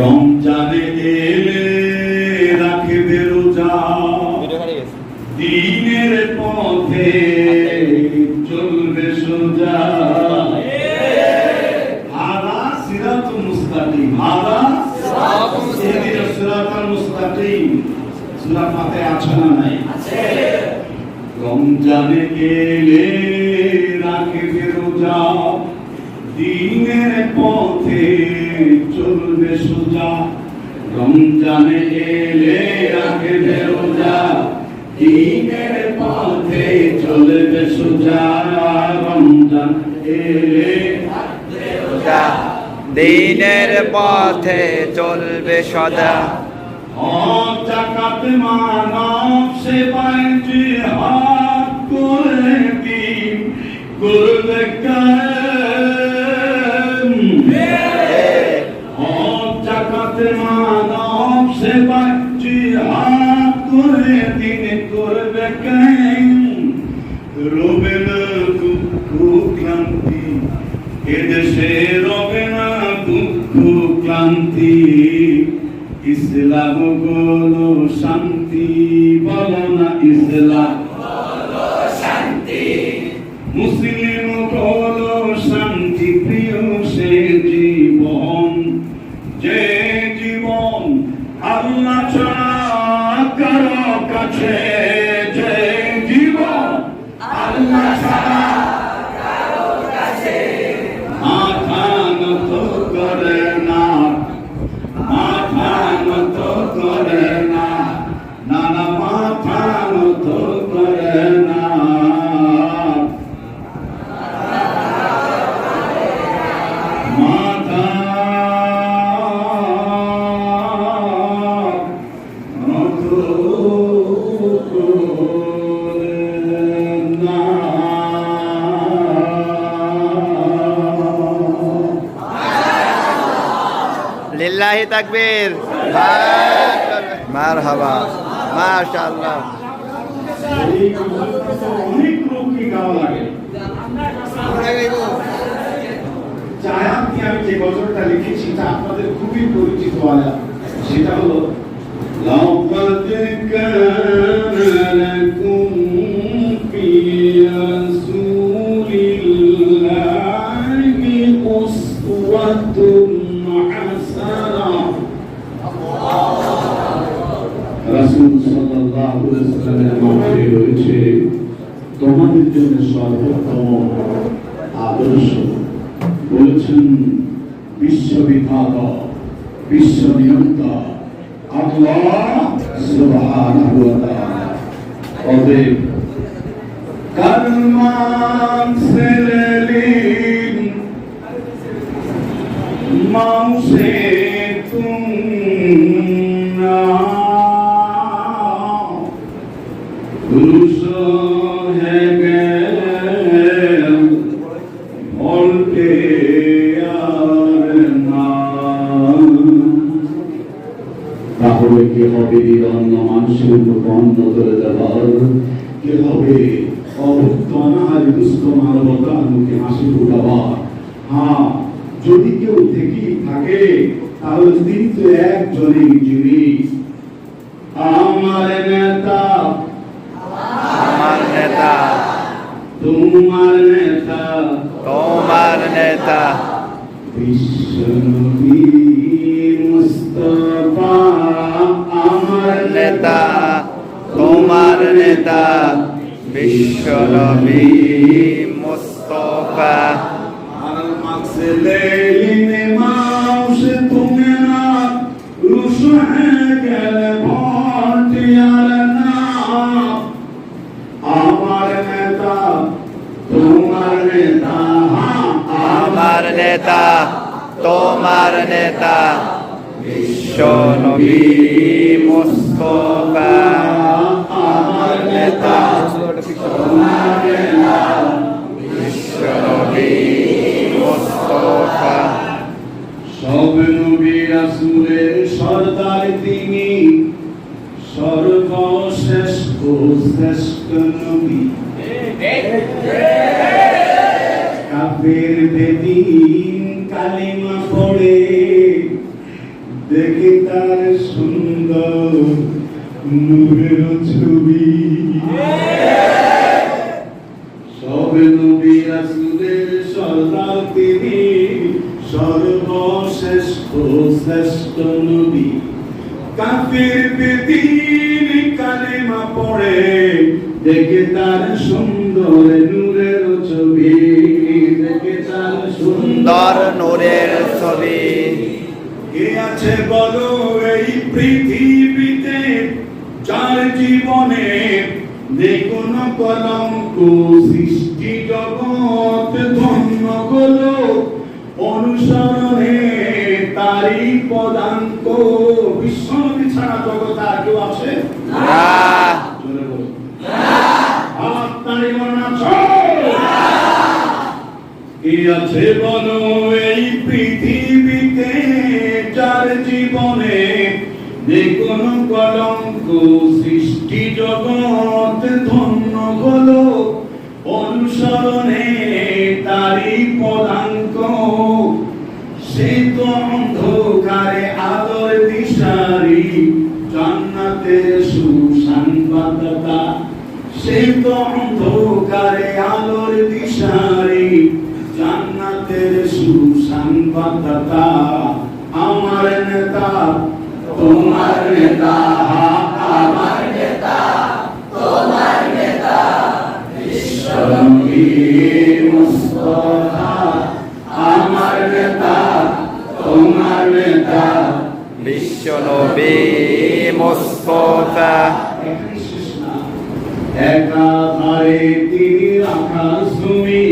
রমজানে এলে রাখবে রোজা দিনের পথে চলবে সোজা। হাদা সিরাতুল মুস্তাকিম হাদা ইহদিনা সিরাতাল মুস্তাকিম। সূরা ফাতিহা আছে না নাই? রমজানে এলে চলবে সোজা রমজানে এলে রাখবে রোজা দিনের পথে চলবে সোজা রমজান এলে দিনের পথে চলবে সদা। জাকাত মানব সেবায় জিহাদ করে দিন। করবে কায়েম জাকাত মানব সেবায় জিহাদ করে দিন করবে কায়েম রবে না ক্লান্তি, এদেশে রবে না দুঃখ ক্লান্তি। ইসলাম বলো শান্তি, বলো ইসলাম। তাকবীর মার হাবা মাশাল্লাহ আপনাদের খুবই পরিচিত সেটা হলো বিশ্ববিধাতা বিশ্ব নিয়ন্তা অতএব কালমান সেলিম মাউসে তুমনা যদি কেউ থেকেই থাকে তাহলে তিনি তো একজনই যিনি। আমার নেতা। আমার নেতা। তোমার নেতা। তোমার নেতা। বিশ্বনবী মুস্তফা আমার নেতা। তোমার নেতা। বিশ্বনবী মুস্তফা। على المقص الليل موش تمنا رشحك البعد يالنا আমার নেতা তোমার নেতা আমার নেতা তোমার নেতা বিশ্বনবী মুস্তফা আমার নেতা বিশ্বনবী মুস্তফা সব নবী রাসূলের সর্দার তিনি সর্বশ্রেষ্ঠ শ্রেষ্ঠ নবী। কাফের বেদিন কালিমা পড়ে, দেখে তার সুন্দর নূরের ছবি। শ্রেষ্ঠ নবী কাফির বেদিন কালেমা পড়ে দেখে তার সুন্দর নূরের ছবি। দেখে তার সুন্দর নূরের ছবি। কে আছে বলো এই পৃথিবীতে যার জীবনে দেখুন কলঙ্ক সৃষ্টি জগৎ ধন্য হলো। অনুসরণে তারি পদাঙ্ক বিশ্ব ছাড়া জগৎ আর কেউ আছে। কে এই পৃথিবীতে যার জীবনে কলঙ্ক সৃষ্টি জগৎ ধন্য হলো অনুসরণে সে তো অন্ধকারে আলোর দিশারি জান্নাতের সুসংবাদতা আমার নেতা তোমার নেতা। আমার নেতা তোমার নেতা। বিশ্বনবী মুস্তাফা। আমার নেতা তোমার নেতা। বিশ্বনবী মোস্তফা। একাধারে তিনি আকাশ তুমি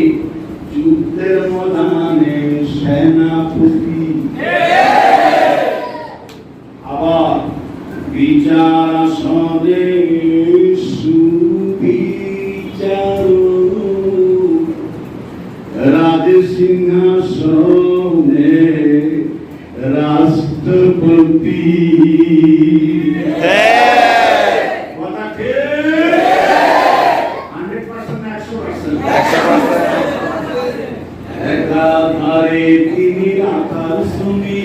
একাধারে তিনি আকাশ তুমি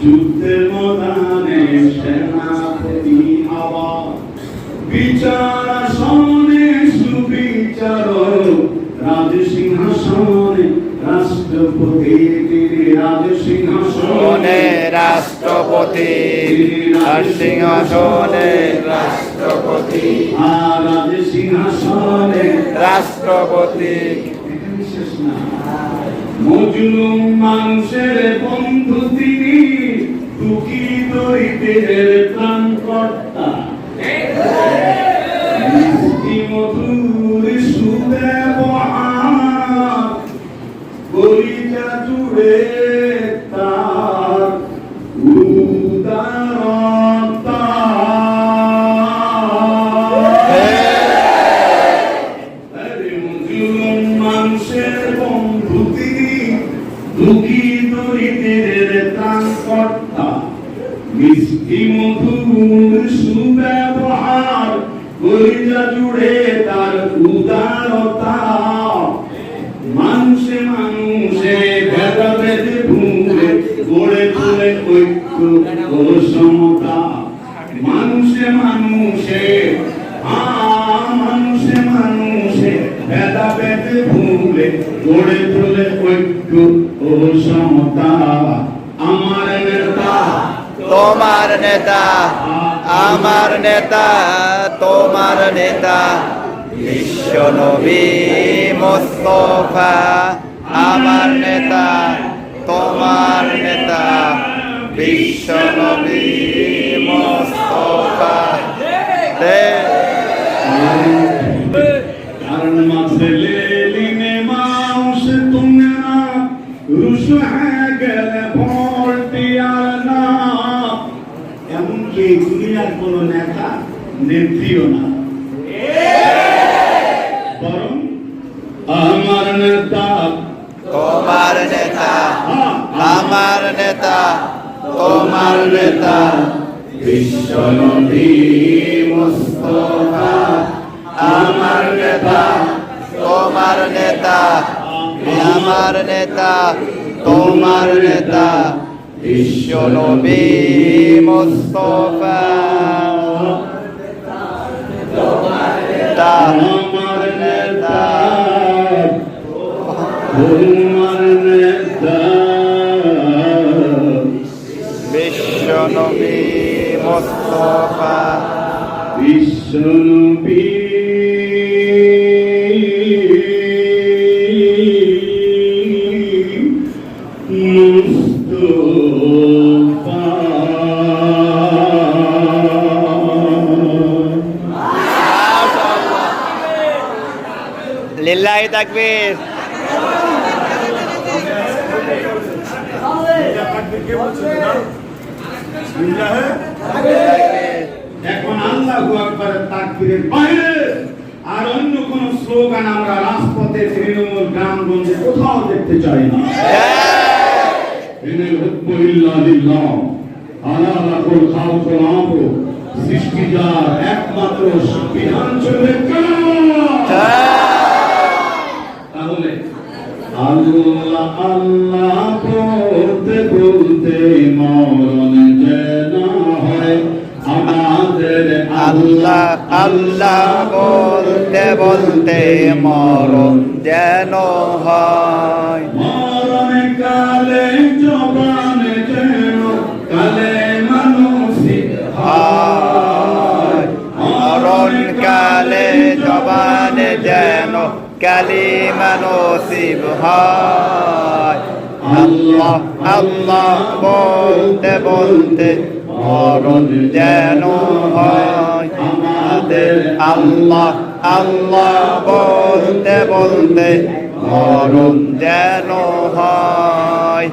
যুদ্ধের ময়দানে সেনাপতি আবার বিচার আসনে সুবিচার রাজ সিংহাসনে রাষ্ট্রপতি তিনি রাজ সিংহাসনে রাষ্ট্রপতি আর সিংহাসনে রাষ্ট্রপতি। রাজ সিংহাসনে রাষ্ট্রপতি মজলুম মানুষের বন্ধু তিনি দুঃখী দরিদ্রের প্রাণ কর্তা মধুর সুদেব সুব্যবহার কলিজা জুড়ে তোলে ঐক্য ও সমতা মানুষে মানুষে মানুষে মানুষে, ভেদাভেদ ভুলে গড়ে তোলে ঐক্য ও সমতা আমার নেতা, তোমার নেতা, আমার নেতা, তোমার নেতা বিশ্বনবী মোস্তফা। আমার নেতা, তোমার নেতা। বিশ্বনবী মোস্তফা দে কারণ মাঝে লেলিনে মাউস তুমি না রুশ হয়ে গেলে ভোল্টি আর না এমনকি কোনো নেতা, নেত্রীও নেতা আমার নেতা, তোমার নেতা, বিশ্বনবী মুস্তফা। তা আমার নেতা, তোমার নেতা, বিশ্বনবী মুস্তফা। বিশ্বনবী মুস্তফা লিল্লাহি তাকবীর এখন আল্লাহু তাকবীরের বাইরে আর অন্য কোন স্লোগান আমরা রাজপথে তৃণমূল গ্রামগঞ্জে কোথাও দেখতে চাই না। ইনিল হুকমু ইল্লা লিল্লাহ আলা লাকুল খালকু আমরু সৃষ্টি যার একমাত্র বিধান চলবে তাহলে আল্লাহ বলতে বলতে মরণ যেন হয় আমাদের আল্লাহ আল্লাহ বলতে বলতে মরণ যেন হয়। মরণ কালে জবান যেন কালে মানুষই হয়। মরণ কালে জবান যেন কালিমা নসিব হয় আল্লাহ আল্লাহ বলতে বলতে মরণ যেন হয়। আমাদের আল্লাহ আল্লাহ বলতে বলতে মরণ যেন হয়।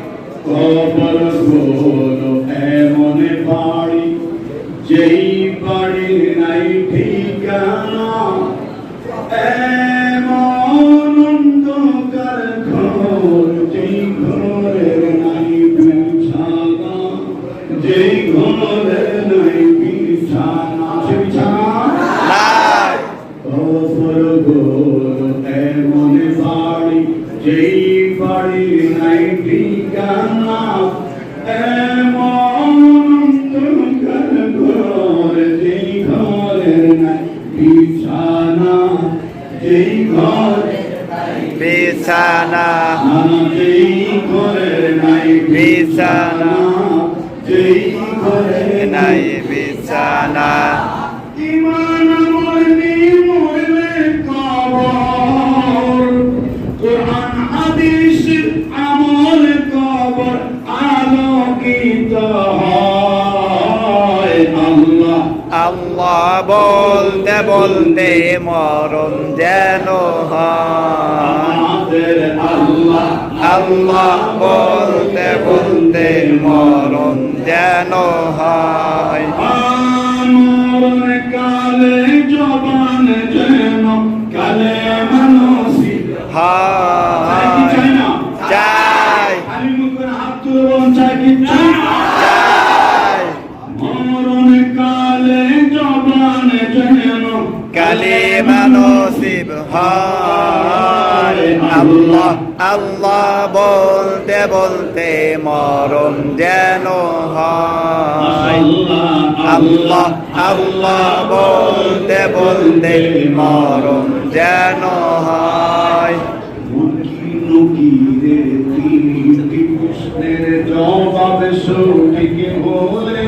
যেই বাড়ি নাই ঠিকানা এমন অন্ধকার ঘর যেই ঘরের নাই বিছানা যেই ঘরে বিছানা যেই ঘরের নাই বিছানা যেই ঘরে নাই আল্লাহ বলতে বলতে মরণ যেন আল্লাহ আল্লাহ বলতে বলতে মরণ যেন হয়। কালে জবান যেন কালে মানসি চাই আল্লাহ আল্লাহ বলতে বলতে মরণ যেন আল্লাহ আল্লাহ বলতে বলতে মরণ যেন হয়। জবাব সঠিক বলে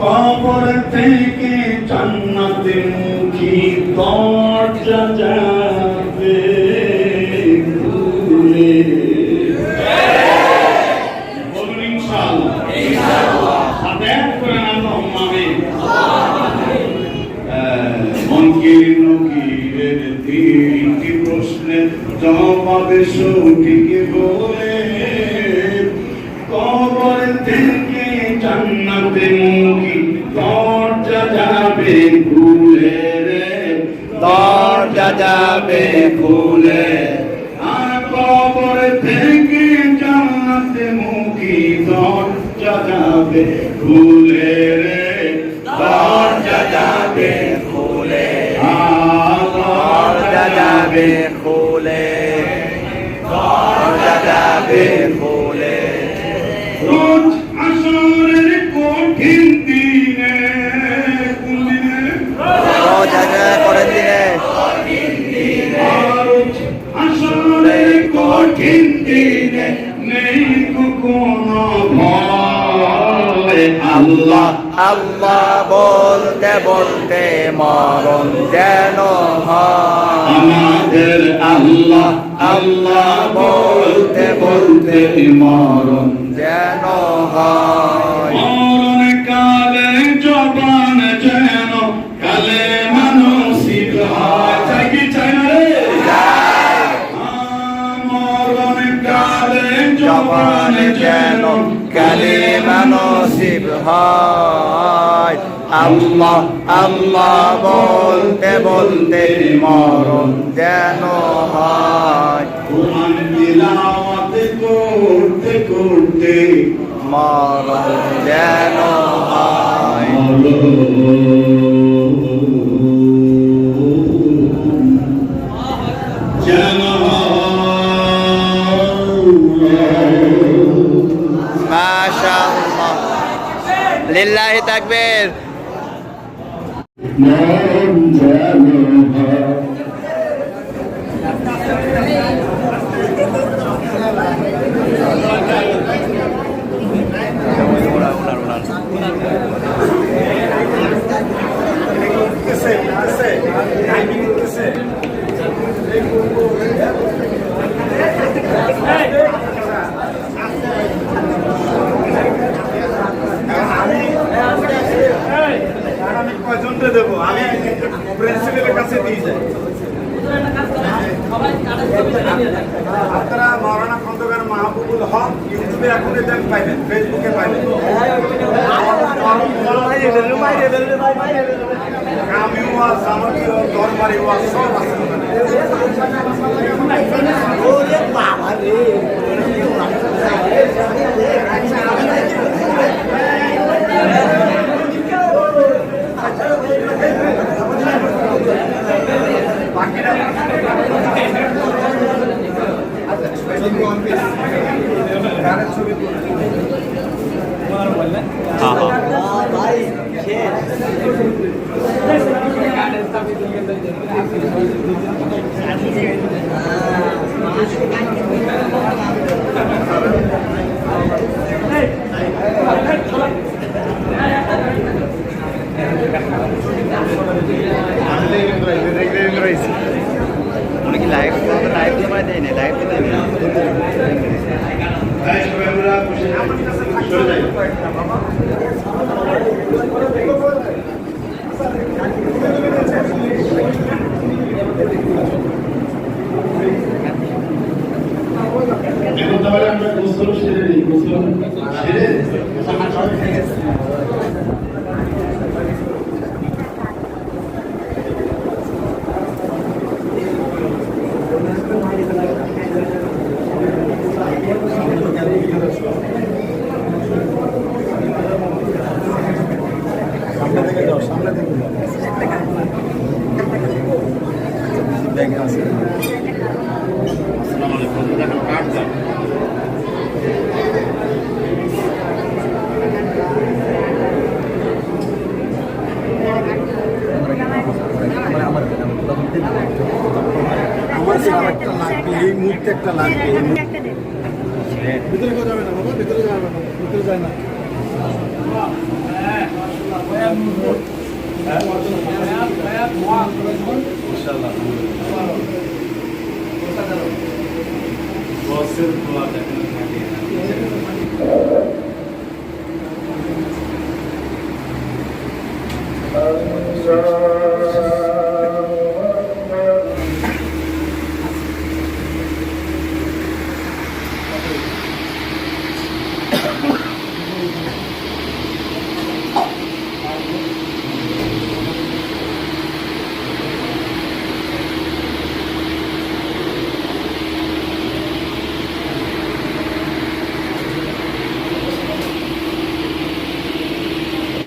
কবর থেকে জান্নাতে মুখী দরজা যাবে খুলে। বলুন ইনশাআল্লাহ সাথে এক করে আল্লাহুম্মা আমিন। মনকির নকিরের তিনটি প্রশ্নের জবাবে সঠিক দরজা দরজা যাবে খুলে দরজা যাবে খুলে আজ আসরের কঠিন দিনে কোন দিনে রোজা করে দিনে। আজ আসরের কঠিন দিনে নেই কোনো ভয়। আল্লাহ আল্লাহ বলতে বলতে মরণ যেন আমাদের আল্লাহ আল্লাহ বলতে বলতে মরণ যেন হয়। কালে জবান যেন কালে মানসিক হয়। কি চাই মরণ কালে জবান যেন যেন কালে মানসিব হয়। আল্লাহ আল্লাহ বলতে বলতে মরণ যেন হয়। করতে করতে মরণ যেন হয়। কয়জনকে দেবো, আমি প্রিন্সিপালের কাছে দিয়ে যাই। আপনারা মৌলানা খন্দকার মাহবুবুল হক, ইউটিউবে এখন দেন পাইবেন ফেসবুকে পাইবেন। কামি ওয়াজ জামাতি সব আছে। আমার সারা একটা লাগবে এই মুহূর্তে একটা লাগবে এই মুহূর্তে। একটা দেন ভিতরে যাবে না বাবা ভিতরে যাবে না ভিতরে যায় না। আল্লাহ